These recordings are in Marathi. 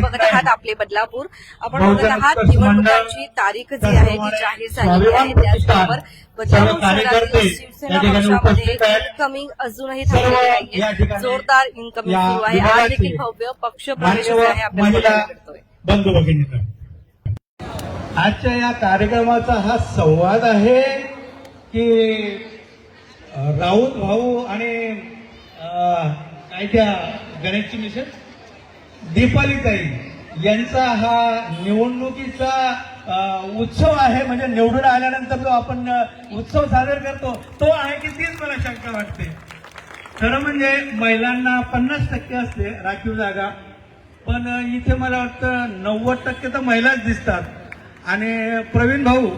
बघत. आहात आपले बदलापूर. आपण बघत आहात निवडणुकांची तारीख जी आहे ती जाहीर झालेली आहे. त्याचबरोबर बदलापूर शिवसेना पक्षामध्ये. इनकमिंग अजूनही थांबलेली नाहीये जोरदार इनकमिंग सुरू आहे. आज देखील भव्य पक्ष प्रवेश आहे आपल्याला आजच्या या कार्यक्रमाचा हा संवाद आहे की राऊत भाऊ आणि काय त्या गणेशची मिसेस? दीपालीताई यांचा हा निवडणुकीचा उत्सव आहे म्हणजे निवडून आल्यानंतर जो आपण उत्सव साजरा करतो तो आहे की तीच मला शंका वाटते. खरं म्हणजे महिलांना पन्नास टक्के असते राखीव जागा पण इथे मला वाटतं नव्वद टक्के तर महिलाच दिसतात. आणि प्रवीण भाऊ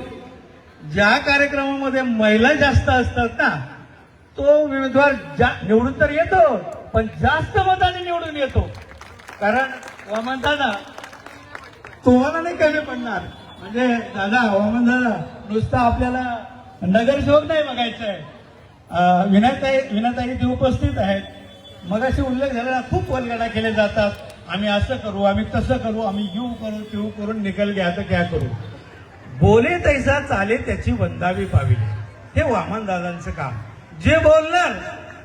ज्या कार्यक्रमामध्ये महिला जास्त असतात ना तो उमेदवार जा निवडून तर येतो पण जास्त मताने निवडून येतो. कारण वामन दादा तुम्हाला नाही कमी पडणार. म्हणजे दादा वामन दादा नुसतं आपल्याला नगरसेवक नाही बघायचं आहे विनायताई विनाताई विनाताई उपस्थित आहेत. मगाशी उल्लेख झालेला खूप वलगडा केले जातात. आम्ही असं करू आम्ही तसं करू आम्ही येऊ करू तेऊ करून निकल घ्या तर क्या करू. बोले तैसा चाले त्याची वंदावी पावी हे वामन दादांचं काम. जे बोलणार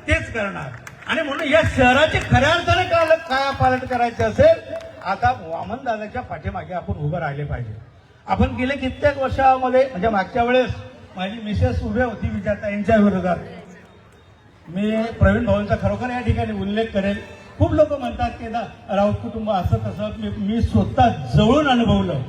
तेच करणार. आणि म्हणून या शहराचे खऱ्या अर्थाने काल काय पालट करायचे असेल? आता वामन दादाच्या पाठीमागे आपण उभं राहिले पाहिजे. आपण गेले कित्येक वर्षामध्ये म्हणजे मागच्या वेळेस माझी मिसेस उभे होती विचारताईंच्या विरोधात. मी प्रवीण भाऊंचा खरोखर या ठिकाणी उल्लेख करेल. खूप लोक म्हणतात की ना राऊत कुटुंब असं तसं मी मी स्वतः जवळून अनुभवलं.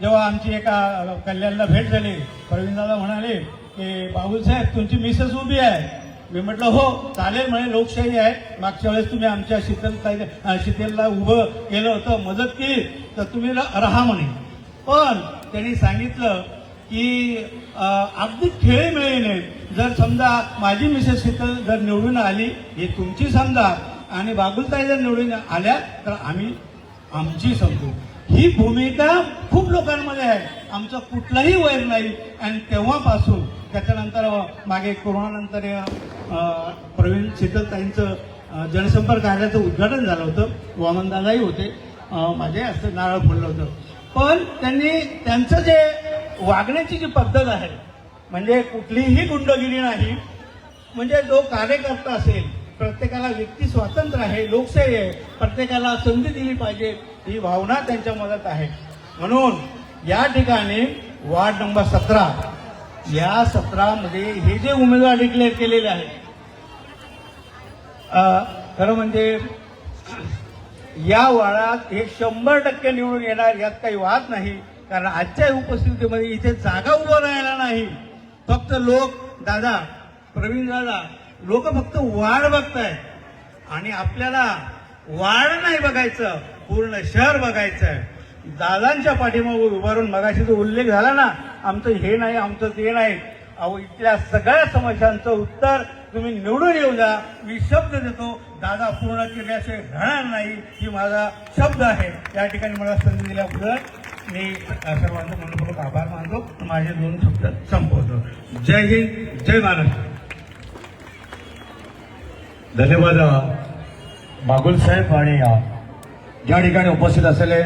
जेव्हा आमची एका कल्याणला भेट झाली प्रवीणदादा म्हणाले की बाबूसाहेब तुमची मिसेस उभी आहे. मी म्हटलं हो चालेल म्हणे लोकशाही आहे. मागच्या वेळेस तुम्ही आमच्या शीतल शीतलला उभं केलं होतं मदत केली. तर तुम्ही राहा म्हणे. पण त्यांनी सांगितलं की अगदी खेळे मिळेने जर समजा माझी मिसेस शीतल जर निवडून आली ही तुमची समजा आणि बागुलताई जर निवडून आल्या तर आम्ही आमची समजू. ही भूमिका खूप लोकांमध्ये आहे. आमचं कुठलाही वैर नाही. आणि तेव्हापासून त्याच्यानंतर मागे कोरोनानंतर प्रवीण शीतलताईंचं जनसंपर्क कार्याचं उद्घाटन झालं होतं. वामनदादाही होते. माझे असं नारळ फोडलं होतं. पण त्यांनी त्यांचं जे वागण्याची जी पद्धत आहे म्हणजे कुठलीही गुंडगिरी नाही म्हणजे जो कार्यकर्ता असेल प्रत्येकाला व्यक्ती स्वातंत्र्य आहे लोकशाही आहे. प्रत्येकाला संधी दिली पाहिजे ही भावना त्यांच्या मनात आहे. म्हणून या ठिकाणी वार्ड नंबर सतरा या सत्रामध्ये हे जे उमेदवार डिक्लेअर केलेले आहेत खरं म्हणजे या वाळात हे शंभर टक्के निवडून येणार यात काही वाद नाही. कारण आजच्या उपस्थितीमध्ये इथे जागा उभं राहायला नाही. फक्त लोक दादा प्रवीण दादा लोक फक्त वाढ बघतायत. आणि आपल्याला वाढ नाही बघायचं पूर्ण शहर बघायचं आहे दादांच्या पाठीमागे उभारून मगाशी जो उल्लेख झाला ना आमचं हे नाही आमचं ते नाही. अहो इथल्या सगळ्या समस्यांचं उत्तर तुम्ही निवडून येऊ द्या मी शब्द देतो दादा पूर्ण केल्याशिवाय राहणार नाही ही माझा शब्द आहे. या ठिकाणी मला संधी दिल्याबद्दल मी सर्वांचं मनपूर्वक आभार मानतो. माझे दोन शब्द संपवतो. जय हिंद जय महाराष्ट्र. धन्यवाद बागुल साहेब आणि या ठिकाणी उपस्थित असलेले